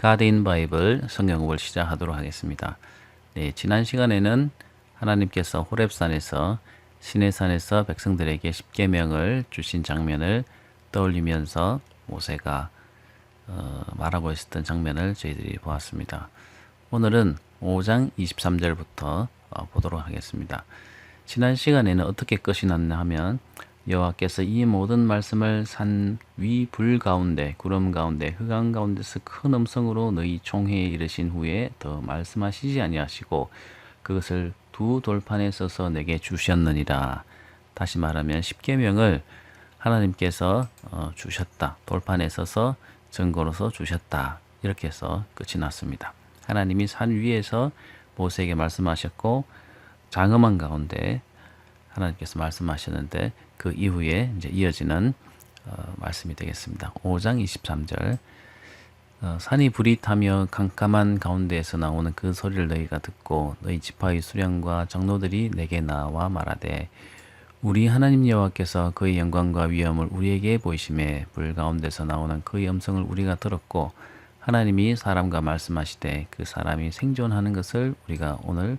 가드인 바이블 성경을 시작하도록 하겠습니다. 네, 지난 시간에는 하나님께서 호렙산에서 시내산에서 백성들에게 십계명을 주신 장면을 떠올리면서 모세가 어, 말하고 있었던 장면을 저희들이 보았습니다. 오늘은 5장 23절부터 어, 보도록 하겠습니다. 지난 시간에는 어떻게 끝이 났나 하면 여호와께서 이 모든 말씀을 산 위 불 가운데 구름 가운데 흑암 가운데서 큰 음성으로 너희 총회에 이르신 후에 더 말씀하시지 아니하시고 그것을 두 돌판에 써서 내게 주셨느니라. 다시 말하면 십계명을 하나님께서 어, 주셨다. 돌판에 써서 증거로서 주셨다. 이렇게 해서 끝이 났습니다. 하나님이 산 위에서 모세에게 말씀하셨고 장엄한 가운데 하나님께서 말씀하셨는데 그 이후에 이제 이어지는 어, 말씀이 되겠습니다. 5장 23절 어, 산이 불이 타며 캄캄한 가운데에서 나오는 그 소리를 너희가 듣고 너희 지파의 수령과 장로들이 내게 나와 말하되 우리 하나님 여호와께서 그의 영광과 위엄을 우리에게 보이심에 불 가운데서 나오는 그의 음성을 우리가 들었고 하나님이 사람과 말씀하시되 그 사람이 생존하는 것을 우리가 오늘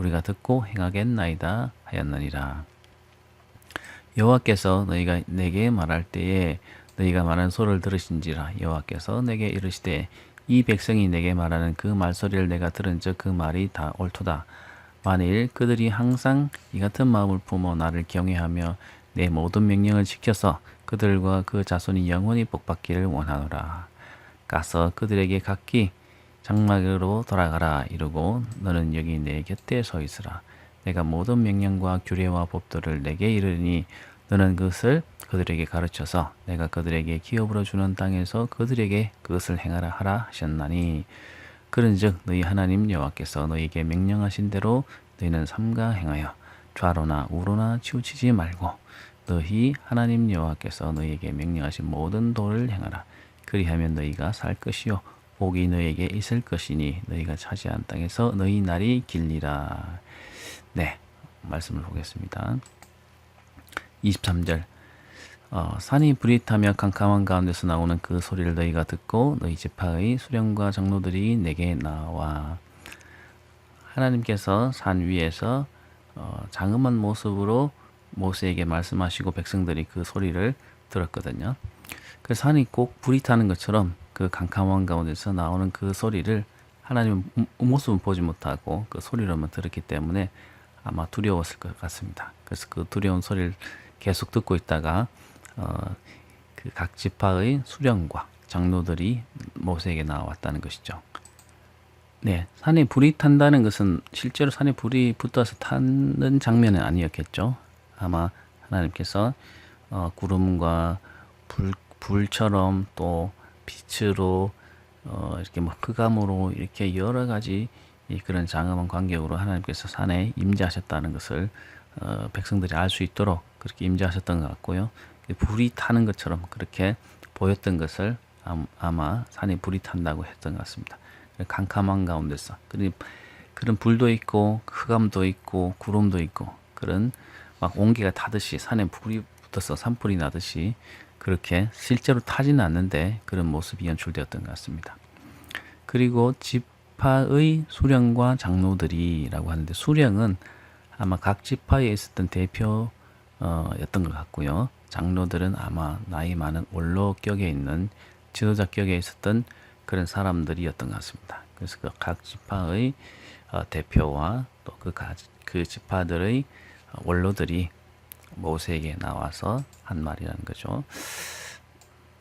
우리가 듣고 행하겠나이다 하였느니라. 여호와께서 너희가 내게 말할 때에 너희가 말하는 소를 들으신지라 여호와께서 내게 이르시되 이 백성이 내게 말하는 그 말소리를 내가 들은즉 그 말이 다 옳도다. 만일 그들이 항상 이 같은 마음을 품어 나를 경외하며 내 모든 명령을 지켜서 그들과 그 자손이 영원히 복받기를 원하노라. 가서 그들에게 각기 장막으로 돌아가라 이르고 너는 여기 내 곁에 서 있으라. 내가 모든 명령과 규례와 법도를 내게 이르니 너는 그것을 그들에게 가르쳐서 내가 그들에게 기업으로 주는 땅에서 그들에게 그것을 행하라 하라 하셨나니 그런즉 너희 하나님 여호와께서 너희에게 명령하신 대로 너희는 삼가 행하여 좌로나 우로나 치우치지 말고 너희 하나님 여호와께서 너희에게 명령하신 모든 도를 행하라 그리하면 너희가 살 것이요 복이 너희에게 있을 것이니 너희가 차지한 땅에서 너희 날이 길리라. 네 말씀을 보겠습니다. 23절. 어, 산이 불이 타며 캄캄한 가운데서 나오는 그 소리를 너희가 듣고 너희 지파의 수령과 장로들이 내게 나와. 하나님께서 산 위에서 어, 장엄한 모습으로 모세에게 말씀하시고 백성들이 그 소리를 들었거든요. 그 산이 꼭 불이 타는 것처럼 그 캄캄한 가운데서 나오는 그 소리를 하나님은 모습은 보지 못하고 그 소리로만 들었기 때문에 아마 두려웠을 것 같습니다. 그래서 그 두려운 소리를 계속 듣고 있다가 어, 그 각 지파의 수령과 장로들이 모세에게 나왔다는 것이죠. 네, 산에 불이 탄다는 것은 실제로 산에 불이 붙어서 타는 장면은 아니었겠죠. 아마 하나님께서 어, 구름과 불, 불처럼 또 빛으로 어, 이렇게 뭐 흑암으로 이렇게 여러 가지 그런 장엄한 광경으로 하나님께서 산에 임재하셨다는 것을 어, 백성들이 알 수 있도록 그렇게 임재하셨던 것 같고요. 불이 타는 것처럼 그렇게 보였던 것을 아마 산에 불이 탄다고 했던 것 같습니다. 캄캄한 가운데서 그런 불도 있고 흑암도 있고 구름도 있고 그런 막 온기가 타듯이 산에 불이 붙어서 산불이 나듯이 그렇게 실제로 타지는 않는데 그런 모습이 연출되었던 것 같습니다. 그리고 지파의 수령과 장로들이라고 하는데 수령은 아마 각 지파에 있었던 대표였던 것 같고요. 장로들은 아마 나이 많은 원로격에 있는 지도자격에 있었던 그런 사람들이었던 것 같습니다. 그래서 그 각 지파의 어, 대표와 또 그 그 지파들의 원로들이 모세에게 나와서 한 말이라는 거죠.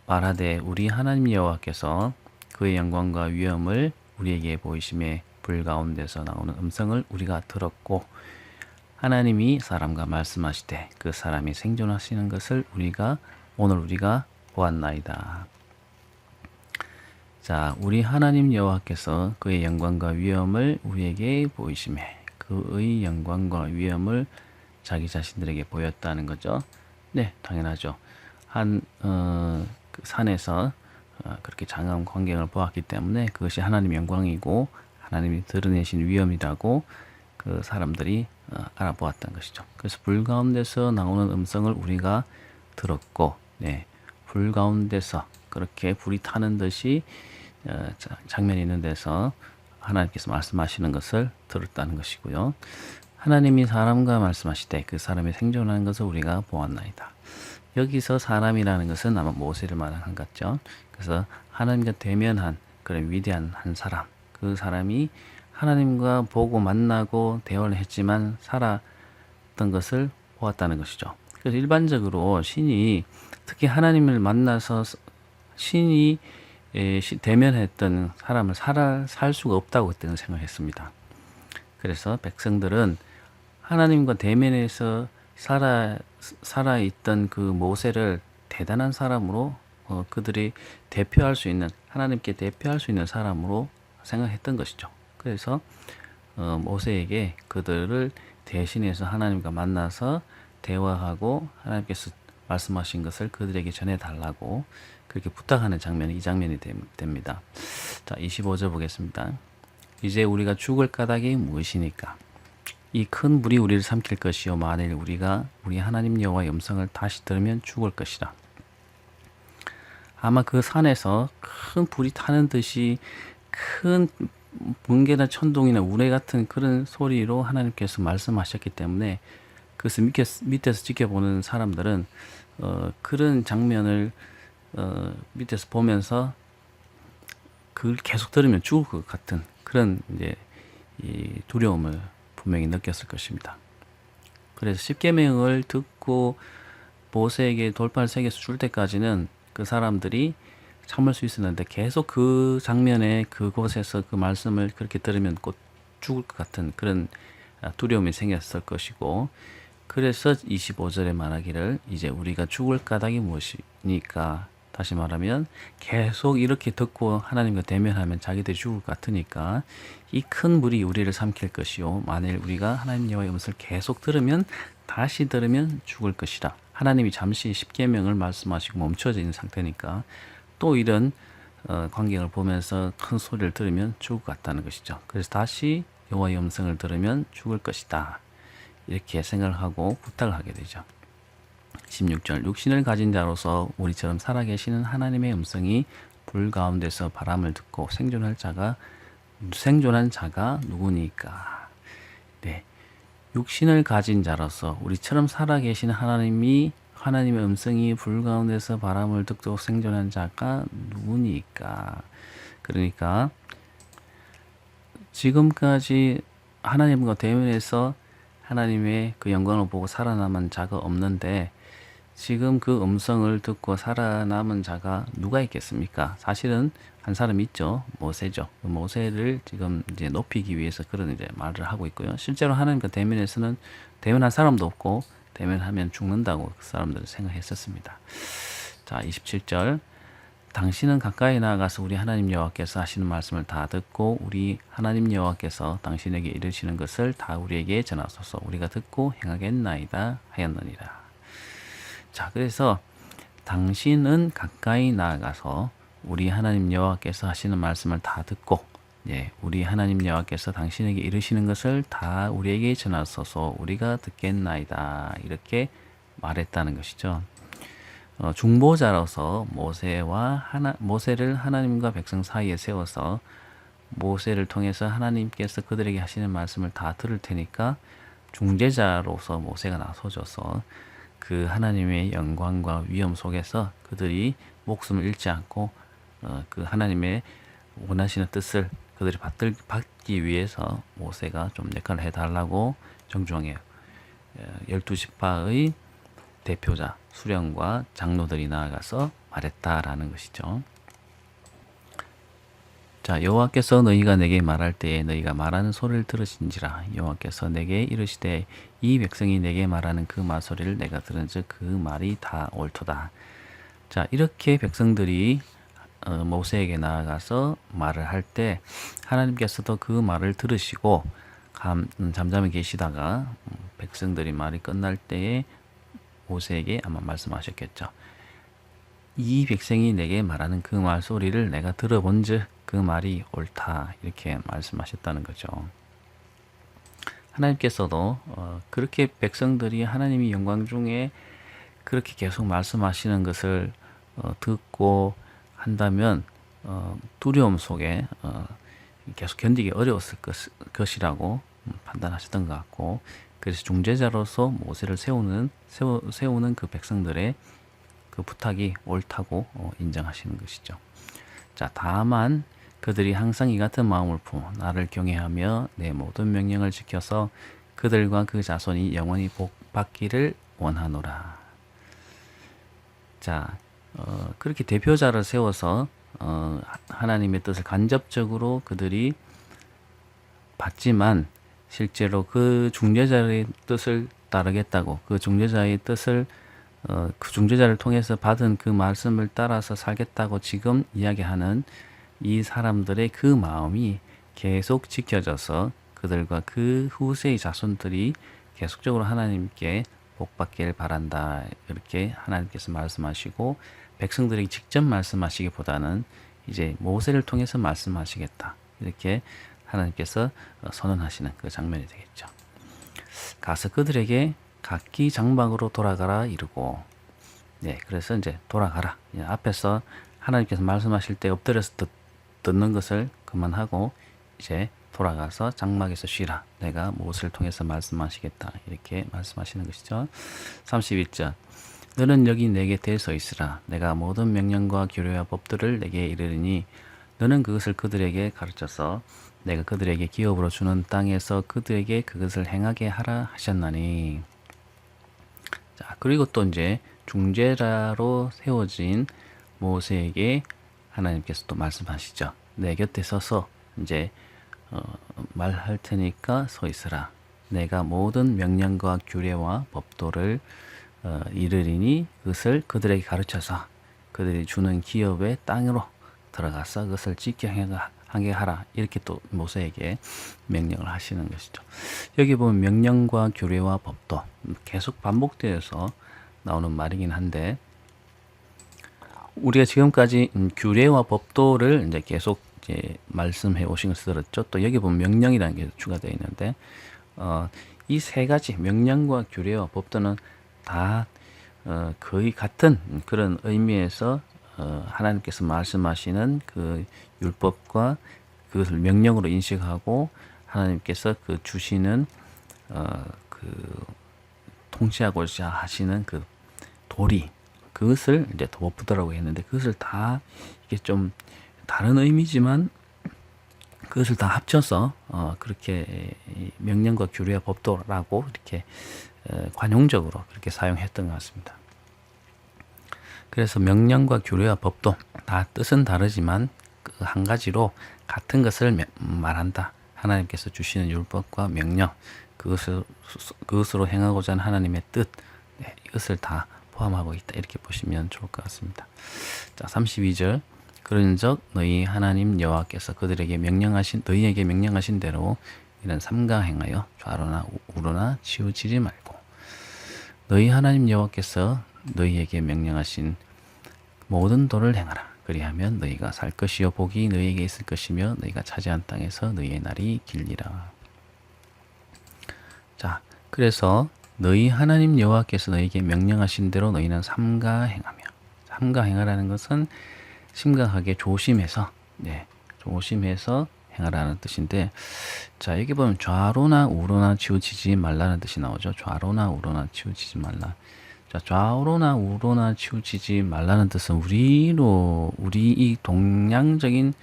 말하되 우리 하나님 여호와께서 그의 영광과 위엄을 우리에게 보이심에 불 가운데서 나오는 음성을 우리가 들었고 하나님이 사람과 말씀하시되 그 사람이 생존하시는 것을 우리가 오늘 우리가 보았나이다. 자, 우리 하나님 여호와께서 그의 영광과 위엄을 우리에게 보이심에 그의 영광과 위엄을 자기 자신들에게 보였다는 거죠. 네, 당연하죠. 한 어, 그 산에서 어, 그렇게 장엄 광경을 보았기 때문에 그것이 하나님 영광이고 하나님이 드러내신 위엄이라고 그 사람들이 어, 알아보았던 것이죠. 그래서 불 가운데서 나오는 음성을 우리가 들었고, 네, 불 가운데서 그렇게 불이 타는 듯이 어, 자- 장면이 있는 데서 하나님께서 말씀하시는 것을 들었다는 것이고요. 하나님이 사람과 말씀하실 때그 사람이 생존하는 것을 우리가 보았나이다. 여기서 사람이라는 것은 아마 모세를 말하는 것 같죠. 그래서 하나님과 대면한 그런 위대한 한 사람, 그 사람이 하나님과 보고 만나고 대화를 했지만 살았던 것을 보았다는 것이죠. 그래서 일반적으로 신이 특히 하나님을 만나서 신이 대면했던 사람을 살 수가 없다고 그때는 생각했습니다. 그래서 백성들은 하나님과 대면해서 살아 살아 있던 그 모세를 대단한 사람으로 어, 그들이 대표할 수 있는 하나님께 대표할 수 있는 사람으로 생각했던 것이죠. 그래서 어, 모세에게 그들을 대신해서 하나님과 만나서 대화하고 하나님께서 말씀하신 것을 그들에게 전해 달라고 그렇게 부탁하는 장면이 이 장면이 됨- 됩니다. 자, 25절 보겠습니다. 이제 우리가 죽을 까닭이 무엇이니까? 이큰 불이 우리를 삼킬 것이요 만일 우리가 우리 하나님 여호와의 음성을 다시 들으면 죽을 것이라. 아마 그 산에서 큰 불이 타는 듯이 큰 번개나 천둥이나 우레 같은 그런 소리로 하나님께서 말씀하셨기 때문에 그것을 밑에, 밑에서 지켜보는 사람들은 어, 그런 장면을 어, 밑에서 보면서 그걸 계속 들으면 죽을 것 같은 그런 이제 이 두려움을 분명히 느꼈을 것입니다. 그래서 십계명을 듣고 모세에게 돌팔 세계에서 줄 때까지는 그 사람들이 참을 수 있었는데 계속 그 장면에 그곳에서 그 말씀을 그렇게 들으면 곧 죽을 것 같은 그런 아, 두려움이 생겼을 것이고 그래서 25절에 말하기를 이제 우리가 죽을 까닭이 무엇이니까 다시 말하면 계속 이렇게 듣고 하나님과 대면하면 자기들이 죽을 것 같으니까 이 큰 물이 우리를 삼킬 것이요 만일 우리가 하나님 여호와의 음성을 계속 들으면 다시 들으면 죽을 것이라 하나님이 잠시 십계명을 말씀하시고 멈춰져 있는 상태니까 또 이런 어, 광경을 보면서 큰 소리를 들으면 죽을 것 같다는 것이죠. 그래서 다시 여호와의 음성을 들으면 죽을 것이다. 이렇게 생각을 하고 부탁을 하게 되죠. 16절 육신을 가진 자로서 우리처럼 살아계시는 하나님의 음성이 불 가운데서 바람을 듣고 생존할 자가 생존한 자가 누구니까? 네. 육신을 가진 자로서 우리처럼 살아계신 하나님이 하나님의 음성이 불 가운데서 바람을 듣고 생존한 자가 누구니까? 그러니까 지금까지 하나님과 대면해서 하나님의 그 영광을 보고 살아남은 자가 없는데 지금 그 음성을 듣고 살아남은 자가 누가 있겠습니까? 사실은 한 사람 있죠. 모세죠. 그 모세를 지금 이제 높이기 위해서 그런 이제 말을 하고 있고요. 실제로 하나님과 대면에서는 대면한 사람도 없고 대면하면 죽는다고 그 사람들은 생각했었습니다. 자, 27절. 당신은 가까이 나아가서 우리 하나님 여호와께서 하시는 말씀을 다 듣고 우리 하나님 여호와께서 당신에게 이르시는 것을 다 우리에게 전하소서 우리가 듣고 행하겠나이다 하였느니라. 자, 그래서 당신은 가까이 나아가서 우리 하나님 여호와께서 하시는 말씀을 다 듣고 예, 우리 하나님 여호와께서 당신에게 이르시는 것을 다 우리에게 전하소서 우리가 듣겠나이다 이렇게 말했다는 것이죠. 어, 중보자로서 모세와 하나, 모세를 하나님과 백성 사이에 세워서 모세를 통해서 하나님께서 그들에게 하시는 말씀을 다 들을 테니까 중재자로서 모세가 나서줘서 그 하나님의 영광과 위엄 속에서 그들이 목숨을 잃지 않고 어, 그 하나님의 원하시는 뜻을 그들이 받들, 받기 위해서 모세가 좀 역할을 해달라고 정중하게 어, 열두 지파의 대표자 수령과 장로들이 나아가서 말했다라는 것이죠. 자 여호와께서 너희가 내게 말할 때에 너희가 말하는 소리를 들으신지라 여호와께서 내게 이르시되 이 백성이 내게 말하는 그 말소리를 내가 들은즉 그 말이 다 옳도다. 자 이렇게 백성들이 어, 모세에게 나아가서 말을 할 때 하나님께서도 그 말을 들으시고 감, 음, 잠잠히 계시다가 음, 백성들이 말이 끝날 때에 모세에게 아마 말씀하셨겠죠. 이 백성이 내게 말하는 그 말 소리를 내가 들어본즉 그 말이 옳다 이렇게 말씀하셨다는 거죠. 하나님께서도 어, 그렇게 백성들이 하나님이 영광 중에 그렇게 계속 말씀하시는 것을 어, 듣고 한다면 어, 두려움 속에 어, 계속 견디기 어려웠을 것, 것이라고 판단하셨던 것 같고 그래서 중재자로서 모세를 세우는 세우, 세우는 그 백성들의 그 부탁이 옳다고 어, 인정하시는 것이죠. 자, 다만 그들이 항상 이 같은 마음을 품어 나를 경외하며 내 모든 명령을 지켜서 그들과 그 자손이 영원히 복받기를 원하노라. 자, 어, 그렇게 대표자를 세워서 어, 하나님의 뜻을 간접적으로 그들이 받지만 실제로 그 중재자의 뜻을 따르겠다고 그 중재자의 뜻을 어, 그 중재자를 통해서 받은 그 말씀을 따라서 살겠다고 지금 이야기하는 이 사람들의 그 마음이 계속 지켜져서 그들과 그 후세의 자손들이 계속적으로 하나님께 복받기를 바란다. 이렇게 하나님께서 말씀하시고 백성들이 직접 말씀하시기보다는 이제 모세를 통해서 말씀하시겠다. 이렇게 하나님께서 선언하시는 그 장면이 되겠죠. 가서 그들에게 각기 장막으로 돌아가라 이르고 네, 그래서 이제 돌아가라. 예, 앞에서 하나님께서 말씀하실 때 엎드려서 듣, 듣는 것을 그만하고 이제 돌아가서 장막에서 쉬라. 내가 무엇을 통해서 말씀하시겠다. 이렇게 말씀하시는 것이죠. 31절. 너는 여기 내 곁에 서 있으라. 내가 모든 명령과 규례와 법들을 내게 이르리니 너는 그것을 그들에게 가르쳐서 내가 그들에게 기업으로 주는 땅에서 그들에게 그것을 행하게 하라 하셨나니. 자, 그리고 또 이제 중재자로 세워진 모세에게 하나님께서 또 말씀하시죠. 내 곁에 서서 이제 어, 말할 테니까 서 있으라. 내가 모든 명령과 규례와 법도를 어, 이르리니 그것을 그들에게 가르쳐서 그들이 주는 기업의 땅으로 들어가서 그것을 지켜 하게 하라. 이렇게 또 모세에게 명령을 하시는 것이죠. 여기 보면 명령과 규례와 법도 계속 반복되어서 나오는 말이긴 한데 우리가 지금까지 음, 규례와 법도를 이제 계속 이제 말씀해 오신 것을 들었죠. 또 여기 보면 명령이라는 게 추가되어 있는데 어, 이 세 가지 명령과 규례와 법도는 다 어, 거의 같은 그런 의미에서 어, 하나님께서 말씀하시는 그 율법과 그것을 명령으로 인식하고 하나님께서 그 주시는 어, 그 통치하고자 하시는 그 도리 그것을 이제 도법부더라고 했는데 그것을 다 이게 좀 다른 의미지만 그것을 다 합쳐서 어, 그렇게 명령과 규례와 법도라고 이렇게 어, 관용적으로 그렇게 사용했던 것 같습니다. 그래서 명령과 규례와 법도 다 뜻은 다르지만 그 한 가지로 같은 것을 말한다. 하나님께서 주시는 율법과 명령 그것을 그것으로 행하고자 하는 하나님의 뜻 네, 이것을 다 포함하고 있다. 이렇게 보시면 좋을 것 같습니다. 자, 32절. 그런즉 너희 하나님 여호와께서 그들에게 명령하신 너희에게 명령하신 대로 이런 삼가 행하여 좌로나 우로나 치우치지 말고 너희 하나님 여호와께서 너희에게 명령하신 모든 도를 행하라. 그리하면 너희가 살 것이요 복이 너희에게 있을 것이며 너희가 차지한 땅에서 너희의 날이 길리라. 자, 그래서 너희 하나님 여호와께서 너희에게 명령하신 대로 너희는 삼가 행하며 삼가 행하라는 것은 심각하게 조심해서 네, 조심해서 행하라는 뜻인데 자 여기 보면 좌로나 우로나 치우치지 말라는 뜻이 나오죠. 좌로나 우로나 치우치지 말라. 자 좌로나 우로나 치우치지 말라는 뜻은 우리로 우리 이 동양적인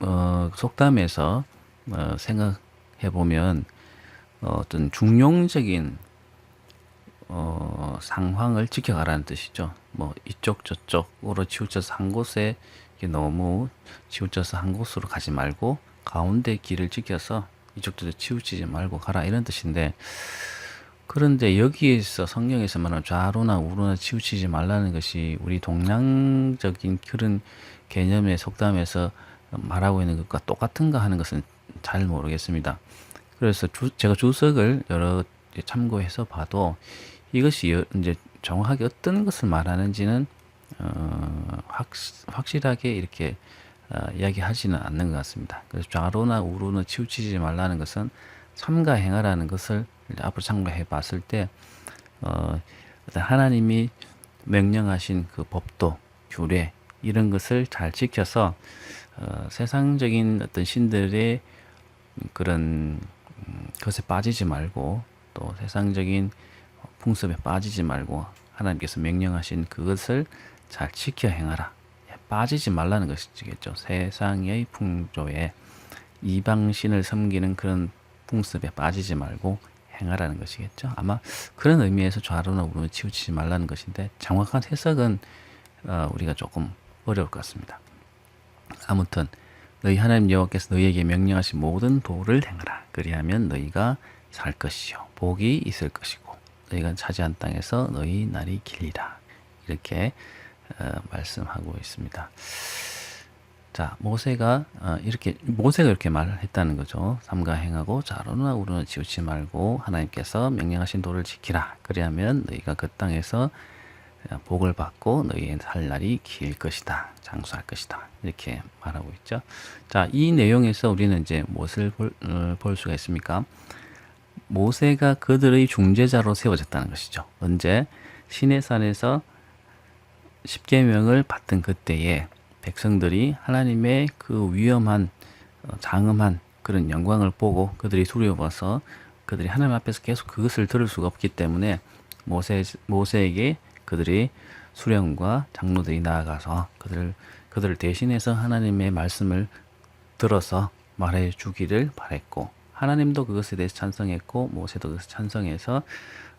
어, 속담에서 어, 생각해 보면 어, 어떤 중용적인 어, 상황을 지켜가라는 뜻이죠. 뭐 이쪽 저쪽으로 치우쳐서 한 곳에 너무 치우쳐서 한 곳으로 가지 말고 가운데 길을 지켜서 이쪽 저쪽 치우치지 말고 가라 이런 뜻인데 그런데 여기에서 성경에서 말하는 좌로나 우로나 치우치지 말라는 것이 우리 동양적인 그런 개념의 속담에서 말하고 있는 것과 똑같은가 하는 것은 잘 모르겠습니다. 그래서 주, 제가 주석을 여러 개 참고해서 봐도 이것이 여- 이제 정확하게 어떤 것을 말하는지는 어, 확, 확실하게 이렇게 어, 이야기하지는 않는 것 같습니다. 그래서 좌로나 우로나 치우치지 말라는 것은 삼가 행하라는 것을 앞으로 참고해 봤을 때 어, 하나님이 명령하신 그 법도 규례 이런 것을 잘 지켜서 어, 세상적인 어떤 신들의 그런 음, 것에 빠지지 말고 또 세상적인 풍습에 빠지지 말고 하나님께서 명령하신 그것을 잘 지켜 행하라. 예, 빠지지 말라는 것이겠죠. 세상의 풍조에 이방신을 섬기는 그런 풍습에 빠지지 말고 행하라는 것이겠죠. 아마 그런 의미에서 좌로나 우로나 치우치지 말라는 것인데 정확한 해석은 어, 우리가 조금 어려울 것 같습니다. 아무튼 너희 하나님 여호와께서 너희에게 명령하신 모든 도를 행하라. 그리하면 너희가 살 것이요 복이 있을 것이고 너희가 차지한 땅에서 너희 날이 길리라. 이렇게 어, 말씀하고 있습니다. 자, 모세가 어, 이렇게 모세가 이렇게 말을 했다는 거죠. 삼가 행하고 자로나 우로나 치우치 말고 하나님께서 명령하신 도를 지키라. 그리하면 너희가 그 땅에서 어, 복을 받고 너희의 살 날이 길 것이다. 장수할 것이다. 이렇게 말하고 있죠. 자, 이 내용에서 우리는 이제 무엇을 볼, 어, 볼 수가 있습니까? 모세가 그들의 중재자로 세워졌다는 것이죠. 언제 시내산에서 십계명을 받던 그때에 백성들이 하나님의 그 위험한 어, 장엄한 그런 영광을 보고 그들이 두려워서 그들이 하나님 앞에서 계속 그것을 들을 수가 없기 때문에 모세 모세에게 그들이 수령과 장로들이 나아가서 그들을 그들을 대신해서 하나님의 말씀을 들어서 말해 주기를 바랬고 하나님도 그것에 대해서 찬성했고 모세도 그것을 찬성해서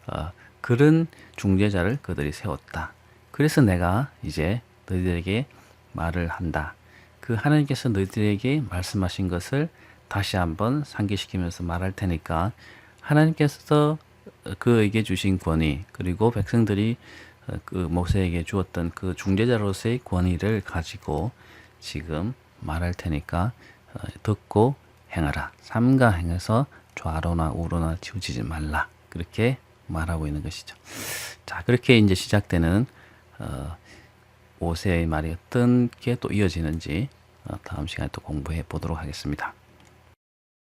어, 그런 중재자를 그들이 세웠다. 그래서 내가 이제 너희들에게 말을 한다. 그 하나님께서 너희들에게 말씀하신 것을 다시 한번 상기시키면서 말할 테니까 하나님께서 그에게 주신 권위 그리고 백성들이 어, 그 모세에게 주었던 그 중재자로서의 권위를 가지고 지금 말할 테니까 어, 듣고 행하라. 삼가 행해서 좌로나 우로나 치우치지 말라. 그렇게 말하고 있는 것이죠. 자, 그렇게 이제 시작되는 어, 모세의 말이 어떤 게 또 이어지는지 어, 다음 시간에 또 공부해 보도록 하겠습니다.